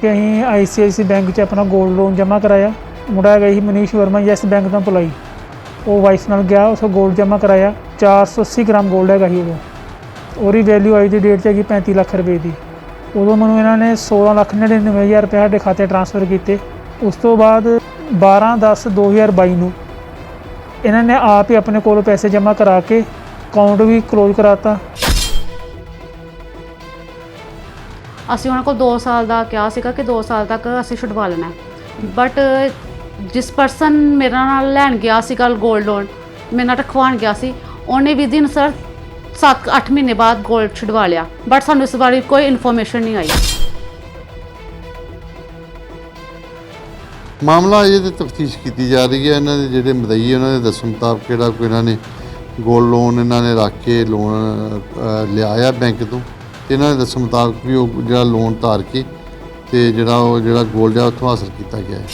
ਕਿ ਅਸੀਂ ICIC bank 'ਚ ਆਪਣਾ ਗੋਲਡ ਲੋਨ ਜਮ੍ਹਾਂ ਕਰਾਇਆ। ਮੁੰਡਾ ਹੈਗਾ ਸੀ ਮਨੀਸ਼ ਵਰਮਾ, ਯੈਸ ਬੈਂਕ ਤੋਂ ਪੁਲਾਈ ਉਹ ਵਾਈਸ ਨਾਲ ਗਿਆ, ਉਸ ਗੋਲਡ ਜਮ੍ਹਾਂ ਕਰਾਇਆ। 480 ਗ੍ਰਾਮ ਗੋਲਡ ਹੈਗਾ ਸੀ ਉਹ ਉਹਦੀ ਵੈਲਿਊ ਅੱਜ ਦੀ ਡੇਟ 'ਚ ਹੈਗੀ 35 ਲੱਖ ਰੁਪਏ ਦੀ। ਉਦੋਂ ਮੈਨੂੰ ਇਹਨਾਂ ਨੇ 16 ਲੱਖ 99000 ਰੁਪਏ ਸਾਡੇ ਖਾਤੇ ਟ੍ਰਾਂਸਫਰ ਕੀਤੇ। ਉਸ ਤੋਂ ਬਾਅਦ 12 10 2022 ਨੂੰ ਇਹਨਾਂ ਨੇ ਆਪ ਹੀ ਆਪਣੇ ਕੋਲੋਂ ਪੈਸੇ ਜਮ੍ਹਾਂ ਕਰਾ ਕੇ ਅਕਾਊਂਟ ਵੀ ਕਲੋਜ਼ ਕਰਾਤਾ। ਅਸੀਂ ਉਹਨਾਂ ਕੋਲ 2 ਸਾਲ ਦਾ ਕਿਹਾ ਸੀਗਾ ਕਿ 2 ਸਾਲ ਤੱਕ ਅਸੀਂ ਛੁਡਵਾ ਲੈਣਾ। ਬਟ ਜਿਸ ਪਰਸਨ ਮੇਰੇ ਨਾਲ ਲੈਣ ਗਿਆ ਸੀ ਕੱਲ 골ਡ ਲੋਨ ਮੇਰੇ ਨਾਲ ਰਖਵਾਉਣ ਗਿਆ ਸੀ, ਉਹਨੇ ਵੀ ਦਿਨ ਸਰ 7-8 ਮਹੀਨੇ ਬਾਅਦ 골ਡ ਛੁਡਵਾ ਲਿਆ। ਬਟ ਸਾਨੂੰ ਇਸ ਬਾਰੇ ਕੋਈ ਇਨਫੋਰਮੇਸ਼ਨ ਨਹੀਂ ਆਈ। ਮਾਮਲਾ ਅਜੇ ਤੇ ਤਫਤੀਸ਼ ਕੀਤੀ ਜਾ ਰਹੀ ਹੈ। ਇਹਨਾਂ ਦੇ ਜਿਹੜੇ ਮਦਈ ਉਹਨਾਂ ਦੇ ਦੱਸਣ ਮੁਤਾਬਕ ਕਿਹੜਾ ਕੋਈ ਇਹਨਾਂ ਨੇ ਗੋਲਡ ਲੋਨ ਇਹਨਾਂ ਨੇ ਰੱਖ ਕੇ ਲੋਨ ਲਿਆਇਆ ਬੈਂਕ ਤੋਂ। ਤੇ ਇਹਨਾਂ ਦੇ ਦੱਸਣ ਮੁਤਾਬਕ ਵੀ ਉਹ ਜਿਹੜਾ ਲੋਨ ਧਾਰ ਕੇ ਤੇ ਜਿਹੜਾ ਉਹ ਜਿਹੜਾ ਗੋਲਡ ਆ ਉੱਥੋਂ ਹਾਸਲ ਕੀਤਾ ਗਿਆ ਹੈ।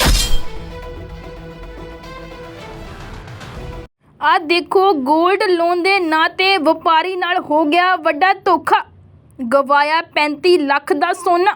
ਆ ਦੇਖੋ 골ਡ ਲੋਨ ਦੇ ਨਾਂ ਤੇ ਵਪਾਰੀ ਨਾਲ ਹੋ ਗਿਆ ਵੱਡਾ ਧੋਖਾ। ਗਵਾਇਆ 35 ਲੱਖ ਦਾ ਸੋਨਾ।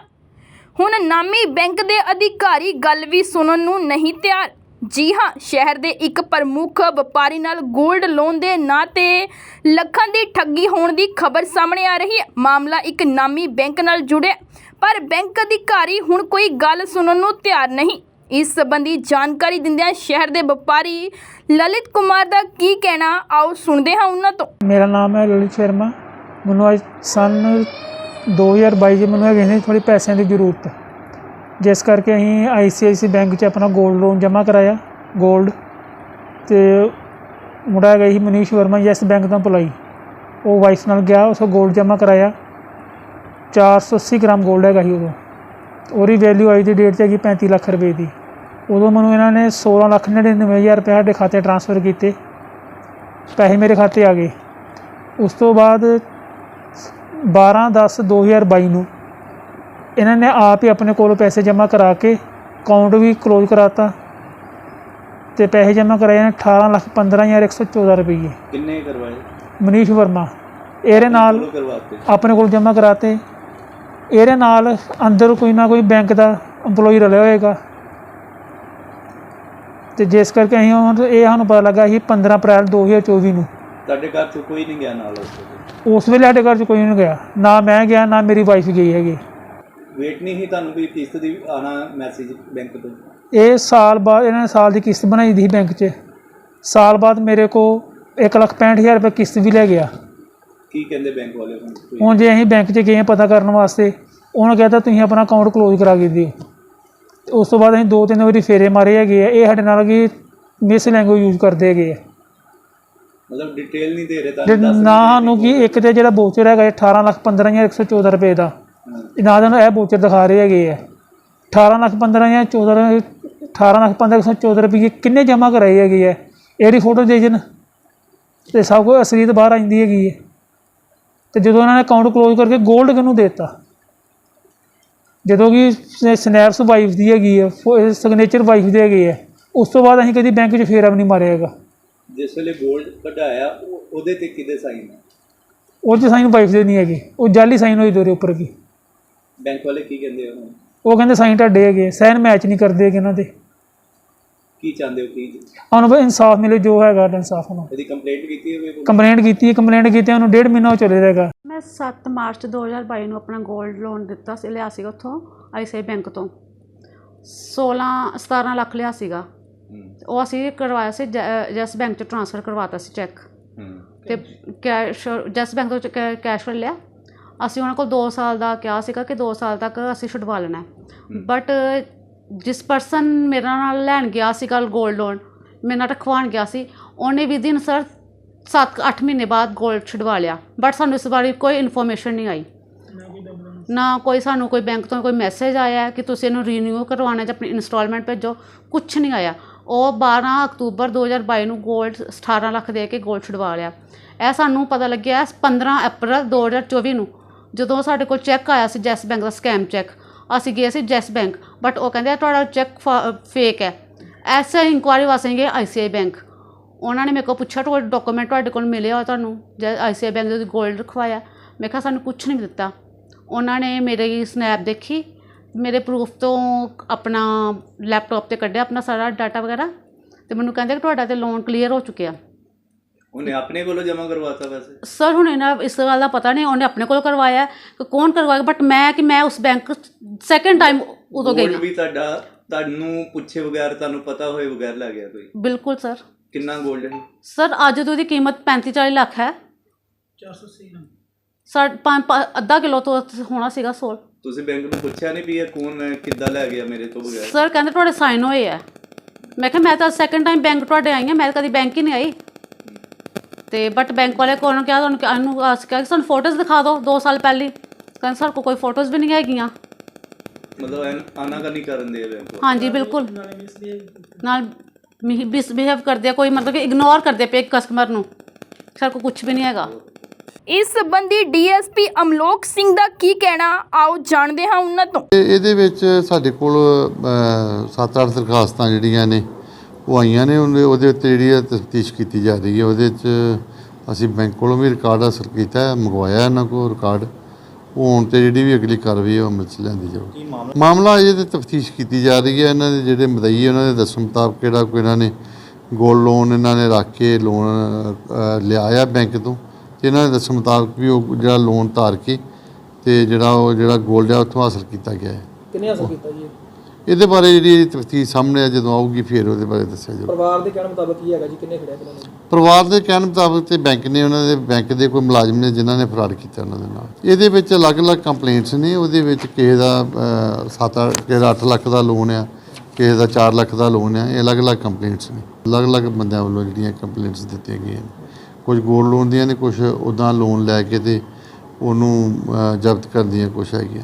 ਹੁਣ ਨਾਮੀ ਬੈਂਕ ਦੇ ਅਧਿਕਾਰੀ ਗੱਲ ਵੀ ਸੁਣਨ ਨੂੰ ਨਹੀਂ ਤਿਆਰ। ਜੀ ਹਾਂ, ਸ਼ਹਿਰ ਦੇ ਇੱਕ ਪ੍ਰਮੁੱਖ ਵਪਾਰੀ ਨਾਲ 골ਡ ਲੋਨ ਦੇ ਨਾਂ ਤੇ ਲੱਖਾਂ ਦੀ ਠੱਗੀ ਹੋਣ ਦੀ ਖਬਰ ਸਾਹਮਣੇ ਆ ਰਹੀ ਹੈ। ਮਾਮਲਾ ਇੱਕ ਨਾਮੀ ਬੈਂਕ ਨਾਲ ਜੁੜਿਆ ਪਰ ਬੈਂਕ ਅਧਿਕਾਰੀ ਹੁਣ ਕੋਈ ਗੱਲ ਸੁਣਨ ਨੂੰ ਤਿਆਰ ਨਹੀਂ। ਇਸ ਸੰਬੰਧੀ ਜਾਣਕਾਰੀ ਦਿੰਦਿਆਂ ਸ਼ਹਿਰ ਦੇ ਵਪਾਰੀ ਲਲਿਤ ਕੁਮਾਰ ਦਾ ਕੀ ਕਹਿਣਾ, ਆਓ ਸੁਣਦੇ ਹਾਂ ਉਹਨਾਂ ਤੋਂ। ਮੇਰਾ ਨਾਮ ਹੈ ਲਲਿਤ ਸ਼ਰਮਾ। ਮੈਨੂੰ ਅੱਜ ਸਨ 2022 'ਚ ਮੈਨੂੰ ਹੈਗੇ ਥੋੜੀ ਪੈਸਿਆਂ ਦੀ ਜ਼ਰੂਰਤ। ਹੈ ਜਿਸ ਕਰਕੇ ਅਸੀਂ ਆਈਸੀਆਈਸੀ ਬੈਂਕ 'ਚ ਆਪਣਾ 골ਡ ਲੋਨ ਜਮ੍ਹਾਂ ਕਰਾਇਆ 골ਡ ਤੇ ਮੁੰਡਾ ਹੈਗਾ ਸੀ ਮਨੀਸ਼ ਵਰਮਾ, ਯੈਸ ਬੈਂਕ ਦਾ ਪੁਲਾਈ ਉਹ ਵਾਈਸ ਨਾਲ ਗਿਆ, ਉਸ 골ਡ ਜਮ੍ਹਾਂ ਕਰਾਇਆ। 480 ਗ੍ਰਾਮ 골ਡ ਹੈਗਾ ਸੀ ਉਦੋਂ। ਉਹਦੀ ਵੈਲਿਊ ਅੱਜ ਦੀ ਡੇਟ 'ਚ ਹੈਗੀ 35 ਲੱਖ ਰੁਪਏ ਦੀ। ਉਦੋਂ ਮੈਨੂੰ ਇਹਨਾਂ ਨੇ 16 ਲੱਖ 99000 ਰੁਪਏ ਸਾਡੇ ਖਾਤੇ ਟ੍ਰਾਂਸਫਰ ਕੀਤੇ। ਪੈਸੇ ਮੇਰੇ ਖਾਤੇ ਆ ਗਏ। ਉਸ ਤੋਂ ਬਾਅਦ 12 10 2022 ਨੂੰ ਇਹਨਾਂ ਨੇ ਆਪ ਹੀ ਆਪਣੇ ਕੋਲੋਂ ਪੈਸੇ ਜਮ੍ਹਾਂ ਕਰਾ ਕੇ ਅਕਾਊਂਟ ਵੀ ਕਲੋਜ਼ ਕਰਾਤਾ ਤੇ ਪੈਸੇ ਜਮ੍ਹਾਂ ਕਰਾਏ ਨੇ 18 ਲੱਖ 15114 ਰੁਪਏ ਕਿੰਨੇ ਕਰਵਾਏ? ਮਨੀਸ਼ ਵਰਮਾ ਇਹਦੇ ਨਾਲ ਆਪਣੇ ਕੋਲ ਜਮ੍ਹਾਂ ਕਰਾਤੇ। ਇਹਦੇ ਨਾਲ ਅੰਦਰ ਕੋਈ ਨਾ ਕੋਈ ਬੈਂਕ ਦਾ EMPLOYE ਰਲਿਆ ਹੋਏਗਾ। ਤੇ ਜਿਸ ਕਰਕੇ ਅਸੀਂ ਹੁਣ ਇਹ ਸਾਨੂੰ ਪਤਾ ਲੱਗਾ ਸੀ 15 ਅਪ੍ਰੈਲ 2024 ਨੂੰ। ਤੁਹਾਡੇ ਘਰ ਚ ਕੋਈ ਨਹੀਂ ਗਿਆ ਨਾਲ ਉਸ ਵੇਲੇ? ਸਾਡੇ ਘਰ 'ਚ ਕੋਈ ਨਹੀਂ ਗਿਆ। ਨਾ ਮੈਂ ਗਿਆ ਨਾ ਮੇਰੀ ਵਾਈਫ ਗਈ ਹੈਗੀ। ਵੇਟ ਨਹੀਂ ਸੀ ਤੁਹਾਨੂੰ ਕੋਈ ਕਿਸ਼ਤ ਦੀ ਆਣਾ ਮੈਸੇਜ ਬੈਂਕ ਤੋਂ? ਇਹ ਸਾਲ ਬਾਅਦ ਇਹਨਾਂ ਨੇ ਸਾਲ ਦੀ ਕਿਸ਼ਤ ਬਣਾਈ ਦੀ ਸੀ ਬੈਂਕ 'ਚ। ਸਾਲ ਬਾਅਦ ਮੇਰੇ ਕੋ 165000 ਰੁਪਏ ਕਿਸ਼ਤ ਵੀ ਲੈ ਗਿਆ। ਕੀ ਕਹਿੰਦੇ ਬੈਂਕ ਵਾਲੇ ਹੁਣ ਜੇ ਅਸੀਂ ਬੈਂਕ 'ਚ ਗਏ ਹਾਂ ਪਤਾ ਕਰਨ ਵਾਸਤੇ ਉਹਨਾਂ ਕਹਿੰਦਾ ਤੁਸੀਂ ਆਪਣਾ ਅਕਾਊਂਟ ਕਲੋਜ਼ ਕਰਾ ਕੇ ਦਿਓ। ਤੇ ਉਸ ਤੋਂ ਬਾਅਦ ਅਸੀਂ ਦੋ ਤਿੰਨ ਵਾਰੀ ਫੇਰੇ ਮਾਰੇ ਹੈਗੇ ਆ। ਇਹ ਸਾਡੇ ਨਾਲ ਕੀ ਮਿਸ ਲੈਂਗੁਏਜ ਯੂਜ਼ ਕਰਦੇ ਹੈਗੇ ਆ। ਮਤਲਬ ਡਿਟੇਲ ਨਹੀਂ ਦੇ ਰਹੇ ਤੇ ਤੁਹਾਨੂੰ ਦੱਸ ਨਾ ਸਾਨੂੰ ਕੀ ਇੱਕ ਤੇ ਜਿਹੜਾ ਬੋਚਰ ਹੈਗਾ ਇਹ 18 ਲੱਖ 15114 ਰੁਪਏ ਦਾ। ਇਹ ਨਾ ਸਾਨੂੰ ਇਹ ਬੋਚਰ ਦਿਖਾ ਰਹੇ ਹੈਗੇ ਆ। 18 ਲੱਖ 15 ਜਾਂ 14 18 ਲੱਖ 15114 ਰੁਪਏ ਕਿੰਨੇ ਜਮ੍ਹਾਂ ਕਰਾਏ ਹੈਗੇ ਆ। ਇਹਦੀ ਫੋਟੋ ਦੇ ਜਨ ਤੇ ਸਭ ਕੁਝ ਅਸਲੀਤ ਬਾਹਰ ਆਂਦੀ ਹੈਗੀ ਹੈ ਤੇ ਜਦੋਂ ਇਹਨਾਂ ਨੇ ਅਕਾਊਂਟ ਕਲੋਜ਼ ਕਰਕੇ 골ਡ ਕਿਹਨੂੰ ਦੇਤਾ? ਜਦੋਂ ਕਿ ਸਨੈਪਸ ਵਾਈਫ ਦੀ ਹੈਗੀ ਹੈ ਸਿਗਨੇਚਰ ਵਾਈਫ ਦੇ ਹੈਗੇ ਆ। ਉਸ ਤੋਂ ਬਾਅਦ ਅਸੀਂ ਕਦੀ ਬੈਂਕ 'ਚ ਫੇਰਾ ਵੀ ਨਹੀਂ ਮਾਰਿਆ ਹੈਗਾ। ਜਿਸ ਵੇਲੇ 골ਡ ਕਢਾਇਆ ਉਹ- ਉਹਦੇ ਤੇ ਕਿਹਦੇ ਸਾਈਨ ਹੈ ਉਹ 'ਚ ਸਾਈਨ ਵਾਈਫ ਦੇ ਨਹੀਂ ਹੈਗੇ। ਉਹ ਜਾਲੀ ਸਾਈਨ ਹੋਈ ਦੋਰੇ ਉੱਪਰ ਕੀ ਬੈਂਕ ਵਾਲੇ ਕੀ ਕਹਿੰਦੇ ਆ ਹੁਣ ਉਹ ਕਹਿੰਦੇ ਸਾਈਨ ਤੁਹਾਡੇ ਹੈਗੇ। ਸਾਈਨ ਮੈਚ ਨਹੀਂ ਕਰਦੇ ਹੈਗੇ ਇਹਨਾਂ ਦੇ। ਕੀ ਚਾਹੁੰਦੇ ਹੋ ਕੀ? ਉਹਨੂੰ ਬਈ ਇਨਸਾਫ ਮਿਲੇ ਜੋ ਹੈਗਾ ਇਨਸਾਫ ਨੂੰ ਇਹਦੀ ਕੰਪਲੇਂਟ ਕੀਤੀ ਹੋਵੇ ਕੋਈ? ਕੰਪਲੇਂਟ ਕੀਤੀ ਕੰਪਲੇਂਟ ਕੀਤੀ ਉਹਨੂੰ ਡੇਢ ਮਹੀਨਾ ਹੋ ਚੱਲੇ ਰਹੇਗਾ ਮੈਂ 7 ਮਾਰਚ 2022 ਨੂੰ ਆਪਣਾ 골ਡ ਲੋਨ ਦਿੱਤਾ ਸੀ ਲਿਆ ਸੀਗਾ ਉੱਥੋਂ ਆਈਸੀਆਈ ਬੈਂਕ ਤੋਂ। 16 17 ਲੱਖ ਲਿਆ ਸੀਗਾ। ਹੂੰ। ਉਹ ਅਸੀਂ ਕਰਵਾਇਆ ਸੀ ਜੈਸ ਬੈਂਕ ਚ ਟ੍ਰਾਂਸਫਰ ਕਰਵਾਤਾ ਸੀ ਚੈੱਕ ਹੂੰ। ਤੇ ਕੈਸ਼ ਜੈਸ ਬੈਂਕ ਤੋਂ ਕੈਸ਼ ਲੈ ਲਿਆ। ਅਸੀਂ ਉਹਨਾਂ ਕੋਲ ਦੋ ਸਾਲ ਦਾ ਕਿਹਾ ਸੀਗਾ ਕਿ ਦੋ ਸਾਲ ਤੱਕ ਅਸੀਂ ਛੁਡਵਾ ਲੈਣਾ ਬਟ ਜਿਸ ਪਰਸਨ ਮੇਰੇ ਨਾਲ ਲੈਣ ਗਿਆ ਸੀਗਾ ਗੋਲਡ ਲੋਨ ਮੇਰੇ ਨਾਲ ਰਖਵਾਉਣ ਗਿਆ ਸੀ ਉਹਨੇ ਵੀ ਦਿਨ ਸਰ 7-8 ਮਹੀਨੇ ਬਾਅਦ ਗੋਲਡ ਛੁਡਵਾ ਲਿਆ। ਬਟ ਸਾਨੂੰ ਇਸ ਬਾਰੇ ਕੋਈ ਇਨਫੋਰਮੇਸ਼ਨ ਨਹੀਂ ਆਈ। ਨਾ ਕੋਈ ਸਾਨੂੰ ਕੋਈ ਬੈਂਕ ਤੋਂ ਕੋਈ ਮੈਸੇਜ ਆਇਆ ਕਿ ਤੁਸੀਂ ਇਹਨੂੰ ਰੀਨਿਊ ਕਰਵਾਉਣਾ ਜਾਂ ਆਪਣੀ ਇਨਸਟਾਲਮੈਂਟ ਭੇਜੋ ਕੁਝ ਨਹੀਂ ਆਇਆ। ਉਹ 12 ਅਕਤੂਬਰ 2022 ਨੂੰ ਗੋਲਡ 18 ਲੱਖ ਦੇ ਕੇ ਗੋਲਡ ਛੁਡਵਾ ਲਿਆ। ਇਹ ਸਾਨੂੰ ਪਤਾ ਲੱਗਿਆ 15 ਅਪ੍ਰੈਲ 2024 ਨੂੰ ਜਦੋਂ ਸਾਡੇ ਕੋਲ ਚੈੱਕ ਆਇਆ ਸੀ ਜੈਸ ਬੈਂਕ ਦਾ ਸਕੈਮ ਚੈੱਕ ਅਸੀਂ ਗਏ ਸੀ ਜੈਸ ਬੈਂਕ ਬਟ ਉਹ ਕਹਿੰਦੇ ਤੁਹਾਡਾ ਚੈੱਕ ਫੇਕ ਹੈ। ਐਸੇ ਇਨਕੁਆਇਰੀ ਵਾਸਤੇ ਗਏ ਆਈਸੀਆਈ ਬੈਂਕ। ਉਹਨਾਂ ਨੇ ਮੇਰੇ ਕੋਲ ਪੁੱਛਿਆ, ਤੁਹਾਡੇ ਡਾਕੂਮੈਂਟ ਤੁਹਾਡੇ ਕੋਲ ਮਿਲੇ ਆ ਤੁਹਾਨੂੰ? ਜੈ ਆਈਸੀਆਈ ਬੈਂਕ ਦੇ ਗੋਲਡ ਰਖਵਾਇਆ। ਮੈਂ ਕਿਹਾ, ਸਾਨੂੰ ਕੁਝ ਨਹੀਂ ਦਿੱਤਾ। ਉਹਨਾਂ ਨੇ ਮੇਰੇ ਸਨੈਪ ਦੇਖੀ, ਮੇਰੇ ਪ੍ਰੂਫ ਤੋਂ ਆਪਣਾ ਲੈਪਟਾਪ ਤੇ ਕੱਢਿਆ, ਆਪਣਾ ਸਾਰਾ ਡਾਟਾ ਵਗੈਰਾ। ਤੇ ਮੈਨੂੰ ਕਹਿੰਦੇ ਕਿ ਤੁਹਾਡਾ ਤੇ ਲੋਨ ਕਲੀਅਰ ਹੋ ਚੁੱਕਿਆ। ਉਹਨੇ ਆਪਣੇ ਕੋਲੋਂ ਜਮ੍ਹਾਂ ਕਰਵਾਤਾ ਵੈਸੇ? ਸਰ ਹੁਣ ਇਹਨਾਂ ਇਸ ਗੱਲ ਦਾ ਪਤਾ ਨਹੀਂ ਉਹਨੇ ਆਪਣੇ ਕੋਲ ਕਰਵਾਇਆ ਕਿ ਕੌਣ ਕਰਵਾਇਆ ਬਟ ਮੈਂ ਕਿ ਮੈਂ ਉਸ ਬੈਂਕ ਸੈਕੰਡ ਟਾਈਮ ਉਦੋਂ ਗਈ ਹਾਂ। ਵੀ ਤੁਹਾਡਾ ਤੁਹਾਨੂੰ ਪੁੱਛੇ ਬਗੈਰ ਤੁਹਾਨੂੰ ਪਤਾ ਹੋਏ ਬਗੈਰ ਲੈ ਗਿਆ ਕੋਈ? ਬਿਲਕੁਲ ਸਰ ਕਿੰਨਾ 골ਡ ਹੈ? ਸਰ ਅੱਜ ਤੋਂ ਉਹਦੀ ਕੀਮਤ 35 40 ਲੱਖ ਹੈ। 480 ਸਾਡ ਪੰਜ ਪੰਜ- ਅੱਧਾ ਕਿਲੋ ਤੋਂ ਹੋਣਾ ਸੀਗਾ ਸੋਲ। ਤੁਸੀਂ ਬੈਂਕ ਨੂੰ ਪੁੱਛਿਆ ਨਹੀਂ ਵੀ ਇਹ ਕੌਣ ਹੈ, ਕਿੱਦਾਂ ਲੈ ਗਿਆ ਮੇਰੇ ਤੋਂ ਬਗੈਰ? ਸਰ ਕਹਿੰਦੇ ਤੁਹਾਡੇ ਸਾਈਨ ਹੋਏ ਆ ਮੈਂ ਕਿਹਾ ਮੈਂ ਤਾਂ ਸੈਕੰਡ ਟਾਈਮ ਬੈਂਕ ਤੁਹਾਡੇ ਆਈ ਹਾਂ ਮੈਂ ਤਾਂ ਕਦੀ ਬੈਂਕ ਹੀ ਨਹੀਂ ਆਈ। ਤੇ ਬਟ ਬੈਂਕ ਵਾਲੇ ਕੋਲ ਨੂੰ ਕਿਹਾ ਤੁਹਾਨੂੰ ਇਹਨੂੰ ਆਸ ਕਿਹਾ ਕਿ ਸਾਨੂੰ ਫੋਟੋਜ਼ ਦਿਖਾ ਦਿਓ 2 ਸਾਲ ਪਹਿਲੀ। ਕਹਿੰਦੇ ਸਾਡੇ ਕੋਲ ਕੋਈ ਫੋਟੋਜ਼ ਵੀ ਨਹੀਂ ਹੈਗੀਆਂ। ਮਤਲਬ ਆਨਾਕਾਨੀ ਕਰਨ ਦੇ ਬੈਂਕ। ਹਾਂਜੀ ਬਿਲਕੁਲ। ਨਾਲ ਮਿਸਬਿਹੇਵ ਕਰਦੇ ਆ ਕੋਈ ਮਤਲਬ ਕਿ ਇਗਨੋਰ ਕਰਦੇ ਪਏ ਕਸਟਮਰ ਨੂੰ। ਸਾਡੇ ਕੋਲ ਕੁਝ ਵੀ ਨਹੀਂ ਹੈਗਾ। ਇਸ ਸੰਬੰਧੀ ਡੀਐਸਪੀ ਅਮਲੋਕ ਸਿੰਘ ਦਾ ਕੀ ਕਹਿਣਾ ਆਓ ਜਾਣਦੇ ਹਾਂ ਉਹਨਾਂ ਤੋਂ। ਤੇ ਇਹਦੇ ਵਿੱਚ ਸਾਡੇ ਕੋਲ 7-8 ਦਰਖਾਸਤਾਂ ਜਿਹੜੀਆਂ ਨੇ ਉਹ ਆਈਆਂ ਨੇ ਉਹਦੇ ਉਹਦੇ ਉੱਤੇ ਜਿਹੜੀ ਤਫਤੀਸ਼ ਕੀਤੀ ਜਾ ਰਹੀ ਹੈ ਉਹਦੇ 'ਚ ਅਸੀਂ ਬੈਂਕ ਕੋਲੋਂ ਵੀ ਰਿਕਾਰਡ ਹਾਸਲ ਕੀਤਾ ਹੈ ਮੰਗਵਾਇਆ ਇਹਨਾਂ ਕੋਲ ਰਿਕਾਰਡ। ਉਹ ਹੁਣ ਤੇ ਜਿਹੜੀ ਵੀ ਅਗਲੀ ਕਾਰਵਾਈ ਹੈ ਉਹ ਅਮਲ 'ਚ ਲਿਆਂਦੀ ਜਾਊਗੀ। ਮਾਮਲਾ? ਅਜੇ ਤੇ ਤਫਤੀਸ਼ ਕੀਤੀ ਜਾ ਰਹੀ ਹੈ ਇਹਨਾਂ ਦੇ ਜਿਹੜੇ ਮਦਈ ਉਹਨਾਂ ਦੇ ਦੱਸਣ ਮੁਤਾਬਕ ਕਿਹੜਾ ਕੋਈ ਇਹਨਾਂ ਨੇ ਗੋਲਡ ਲੋਨ ਇਹਨਾਂ ਨੇ ਰੱਖ ਕੇ ਲੋਨ ਲਿਆਇਆ ਬੈਂਕ ਤੋਂ। ਤੇ ਇਹਨਾਂ ਦੇ ਦੱਸਣ ਮੁਤਾਬਕ ਵੀ ਉਹ ਜਿਹੜਾ ਲੋਨ ਧਾਰ ਕੇ ਤੇ ਜਿਹੜਾ ਉਹ ਜਿਹੜਾ ਗੋਲਡ ਆ ਉੱਥੋਂ ਹਾਸਲ ਕੀਤਾ ਗਿਆ ਹੈ। ਕਿੰਨੇ ਹਾਸਲ ਕੀਤਾ ਜੀ ਇਹਦੇ ਬਾਰੇ ਜਿਹੜੀ ਤਫਤੀਸ਼ ਸਾਹਮਣੇ ਆ ਜਦੋਂ ਆਊਗੀ ਫਿਰ ਉਹਦੇ ਬਾਰੇ ਦੱਸਿਆ ਜਾਊਗਾ। ਪਰਿਵਾਰ ਦੇ ਕਹਿਣ ਮੁਤਾਬਕ ਕੀ ਹੈਗਾ ਜੀ? ਕਿੰਨੇ ਖੜਿਆ ਕਿੰਨੇ ਨਹੀਂ ਪਰਿਵਾਰ ਦੇ ਕਹਿਣ ਮੁਤਾਬਕ ਤੇ ਬੈਂਕ ਨੇ ਉਹਨਾਂ ਦੇ ਬੈਂਕ ਦੇ ਕੋਈ ਮੁਲਾਜ਼ਮ ਨੇ ਜਿਨ੍ਹਾਂ ਨੇ ਫਰਾਡ ਕੀਤਾ ਉਹਨਾਂ ਦੇ ਨਾਲ। ਇਹਦੇ ਵਿੱਚ ਅਲੱਗ-ਅਲੱਗ ਕੰਪਲੇਂਟਸ ਨੇ ਉਹਦੇ ਵਿੱਚ ਕਿਸੇ ਦਾ 7 ਕਿਸੇ ਦਾ 8 ਲੱਖ ਦਾ ਲੋਨ ਆ ਕਿਸੇ ਦਾ 4 ਲੱਖ ਦਾ ਲੋਨ ਆ ਇਹ ਅਲੱਗ-ਅਲੱਗ ਕੰਪਲੇਂਟਸ ਨੇ। ਅਲੱਗ-ਅਲੱਗ ਬੰਦਿਆਂ ਵੱਲੋਂ ਜਿਹੜੀਆਂ ਕੰਪਲੇਂਟਸ ਦਿੱਤੀਆਂ ਗਈਆਂ ਨੇ। ਕੁਝ ਗੋਲਡ ਲੋਨ ਦੀਆਂ ਨੇ ਕੁਝ ਉਦਾਂ ਲੋਨ ਲੈ ਕੇ ਤੇ ਉਹਨੂੰ ਜ਼ਬਤ ਕਰਨ ਦੀਆਂ ਕੁਛ ਹੈਗੀਆਂ